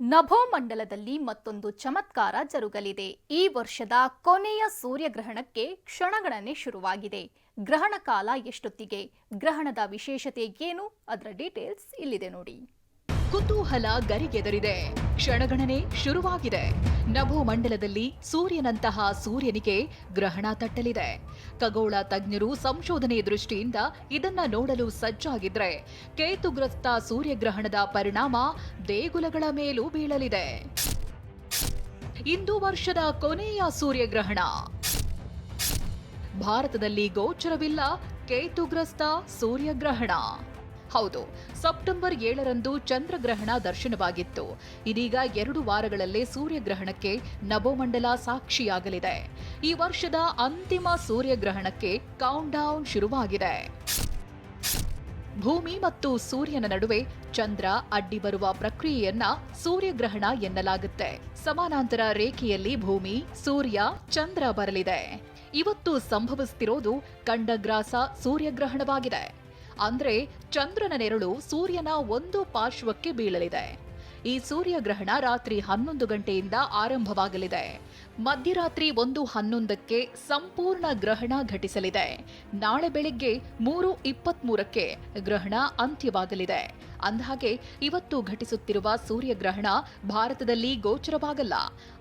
ನಭೋಮಂಡಲದಲ್ಲಿ ಮತ್ತೊಂದು ಚಮತ್ಕಾರ ಜರುಗಲಿದೆ. ಈ ವರ್ಷದ ಕೊನೆಯ ಸೂರ್ಯಗ್ರಹಣಕ್ಕೆ ಕ್ಷಣಗಣನೆ ಶುರುವಾಗಿದೆ. ಗ್ರಹಣ ಕಾಲ ಎಷ್ಟೊತ್ತಿಗೆ? ಗ್ರಹಣದ ವಿಶೇಷತೆ ಏನು? ಅದರ ಡೀಟೇಲ್ಸ್ ಇಲ್ಲಿದೆ ನೋಡಿ. ಕುತೂಹಲ ಗರಿಗೆದರಿದೆ. ಕ್ಷಣಗಣನೆ ಶುರುವಾಗಿದೆ. ನಭೋಮಂಡಲದಲ್ಲಿ ಸೂರ್ಯನಂತಹ ಸೂರ್ಯನಿಗೆ ಗ್ರಹಣ ತಟ್ಟಲಿದೆ. ಖಗೋಳ ತಜ್ಞರು ಸಂಶೋಧನೆ ದೃಷ್ಟಿಯಿಂದ ಇದನ್ನ ನೋಡಲು ಸಜ್ಜಾಗಿದ್ರೆ ಕೇತುಗ್ರಸ್ತ ಸೂರ್ಯಗ್ರಹಣದ ಪರಿಣಾಮ ದೇಗುಲಗಳ ಮೇಲೂ ಬೀಳಲಿದೆ. ಇಂದು ವರ್ಷದ ಕೊನೆಯ ಸೂರ್ಯಗ್ರಹಣ. ಭಾರತದಲ್ಲಿ ಗೋಚರವಿಲ್ಲ ಕೇತುಗ್ರಸ್ತ ಸೂರ್ಯಗ್ರಹಣ. ಹೌದು, ಸೆಪ್ಟೆಂಬರ್ ಏಳರಂದು ಚಂದ್ರಗ್ರಹಣ ದರ್ಶನವಾಗಿತ್ತು. ಇದೀಗ ಎರಡು ವಾರಗಳಲ್ಲೇ ಸೂರ್ಯಗ್ರಹಣಕ್ಕೆ ನಭೋಮಂಡಲ ಸಾಕ್ಷಿಯಾಗಲಿದೆ. ಈ ವರ್ಷದ ಅಂತಿಮ ಸೂರ್ಯಗ್ರಹಣಕ್ಕೆ ಕೌಂಟ್ ಡೌನ್ ಶುರುವಾಗಿದೆ. ಭೂಮಿ ಮತ್ತು ಸೂರ್ಯನ ನಡುವೆ ಚಂದ್ರ ಅಡ್ಡಿ ಬರುವ ಪ್ರಕ್ರಿಯೆಯನ್ನ ಸೂರ್ಯಗ್ರಹಣ ಎನ್ನಲಾಗುತ್ತೆ. ಸಮಾನಾಂತರ ರೇಖೆಯಲ್ಲಿ ಭೂಮಿ, ಸೂರ್ಯ, ಚಂದ್ರ ಬರಲಿದೆ. ಇವತ್ತು ಸಂಭವಿಸ್ತಿರೋದು ಕಂಡಗ್ರಾಸ ಸೂರ್ಯಗ್ರಹಣವಾಗಿದೆ. ಅಂದ್ರೆ ಚಂದ್ರನ ನೆರಳು ಸೂರ್ಯನ ಒಂದು ಪಾರ್ಶ್ವಕ್ಕೆ ಬೀಳಲಿದೆ. ಈ ಸೂರ್ಯಗ್ರಹಣ ರಾತ್ರಿ ಹನ್ನೊಂದು ಗಂಟೆಯಿಂದ ಆರಂಭವಾಗಲಿದೆ. ಮಧ್ಯರಾತ್ರಿ ಒಂದು ಹನ್ನೊಂದಕ್ಕೆ ಸಂಪೂರ್ಣ ಗ್ರಹಣ ಘಟಿಸಲಿದೆ. ನಾಳೆ ಬೆಳಿಗ್ಗೆ ಮೂರು ಇಪ್ಪತ್ಮೂರಕ್ಕೆ ಗ್ರಹಣ ಅಂತ್ಯವಾಗಲಿದೆ. ಅಂದಹಾಗೆ, ಇವತ್ತು ಘಟಿಸುತ್ತಿರುವ ಸೂರ್ಯಗ್ರಹಣ ಭಾರತದಲ್ಲಿ ಗೋಚರವಾಗಲ್ಲ.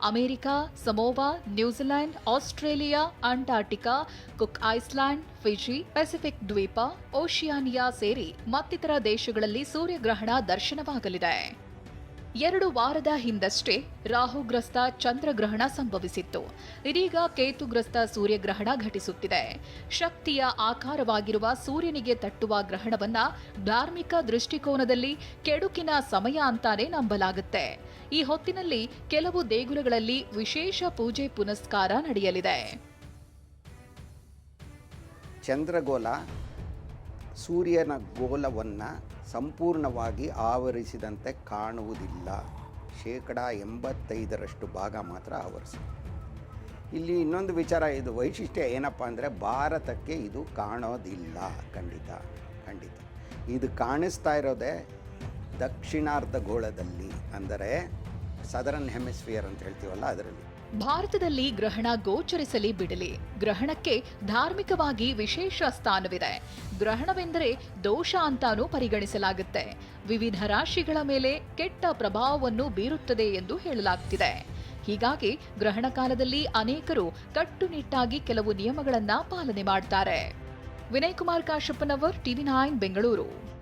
America, Samoa New Zealand Australia Antarctica Cook Island, Fiji, Pacific ದ್ವೀಪ, ಓಷಿಯಾನಿಯಾ ಸೇರಿ ಮತ್ತಿತರ ದೇಶಗಳಲ್ಲಿ ಸೂರ್ಯಗ್ರಹಣ ದರ್ಶನವಾಗಲಿದೆ. ಎರಡು ವಾರದ ಹಿಂದಷ್ಟೇ ರಾಹುಗ್ರಸ್ತ ಚಂದ್ರಗ್ರಹಣ ಸಂಭವಿಸಿತ್ತು. ಇದೀಗ ಕೇತುಗ್ರಸ್ತ ಸೂರ್ಯಗ್ರಹಣ ಘಟಿಸುತ್ತಿದೆ. ಶಕ್ತಿಯ ಆಕಾರವಾಗಿರುವ ಸೂರ್ಯನಿಗೆ ತಟ್ಟುವ ಗ್ರಹಣವನ್ನ ಧಾರ್ಮಿಕ ದೃಷ್ಟಿಕೋನದಲ್ಲಿ ಕೆಡುಕಿನ ಸಮಯ ಅಂತಾನೆ ನಂಬಲಾಗುತ್ತೆ. ಈ ಹೊತ್ತಿನಲ್ಲಿ ಕೆಲವು ದೇಗುಲಗಳಲ್ಲಿ ವಿಶೇಷ ಪೂಜೆ ಪುನಸ್ಕಾರ ನಡೆಯಲಿದೆ. ಚಂದ್ರಗೋಲ ಸೂರ್ಯನ ಗೋಲವನ್ನು ಸಂಪೂರ್ಣವಾಗಿ ಆವರಿಸಿದಂತೆ ಕಾಣುವುದಿಲ್ಲ. ಶೇಕಡ ಎಂಬತ್ತೈದರಷ್ಟು ಭಾಗ ಮಾತ್ರ ಆವರಿಸುತ್ತೆ ಇಲ್ಲಿ ಇನ್ನೊಂದು ವಿಚಾರ, ಇದು ವೈಶಿಷ್ಟ್ಯ ಏನಪ್ಪ ಅಂದರೆ ಭಾರತಕ್ಕೆ ಇದು ಕಾಣೋದಿಲ್ಲ. ಖಂಡಿತ ಖಂಡಿತ. ಇದು ಕಾಣಿಸ್ತಾ ಇರೋದೇ ದಕ್ಷಿಣಾರ್ಧ ಗೋಳದಲ್ಲಿ ಅಂದರೆ ಸದರನ್ ಹೆಮಿಸ್ಫಿಯರ್ ಅಂತ ಹೇಳ್ತೀವಲ್ಲ ಅದರಲ್ಲಿ. ಭಾರತದಲ್ಲಿ ಗ್ರಹಣ ಗೋಚರಿಸಲಿ ಬಿಡಲಿ. ಗ್ರಹಣಕ್ಕೆ ಧಾರ್ಮಿಕವಾಗಿ ವಿಶೇಷ ಸ್ಥಾನವಿದೆ. ಗ್ರಹಣವೆಂದರೆ ದೋಷ ಅಂತಾನೂ ಪರಿಗಣಿಸಲಾಗುತ್ತೆ. ವಿವಿಧ ರಾಶಿಗಳ ಮೇಲೆ ಕೆಟ್ಟ ಪ್ರಭಾವವನ್ನು ಬೀರುತ್ತದೆ ಎಂದು ಹೇಳಲಾಗ್ತಿದೆ. ಹೀಗಾಗಿ ಗ್ರಹಣ ಕಾಲದಲ್ಲಿ ಅನೇಕರು ಕಟ್ಟುನಿಟ್ಟಾಗಿ ಕೆಲವು ನಿಯಮಗಳನ್ನ ಪಾಲನೆ ಮಾಡ್ತಾರೆ. Vinay Kumar Kashappanavar, TV nine, Bengaluru.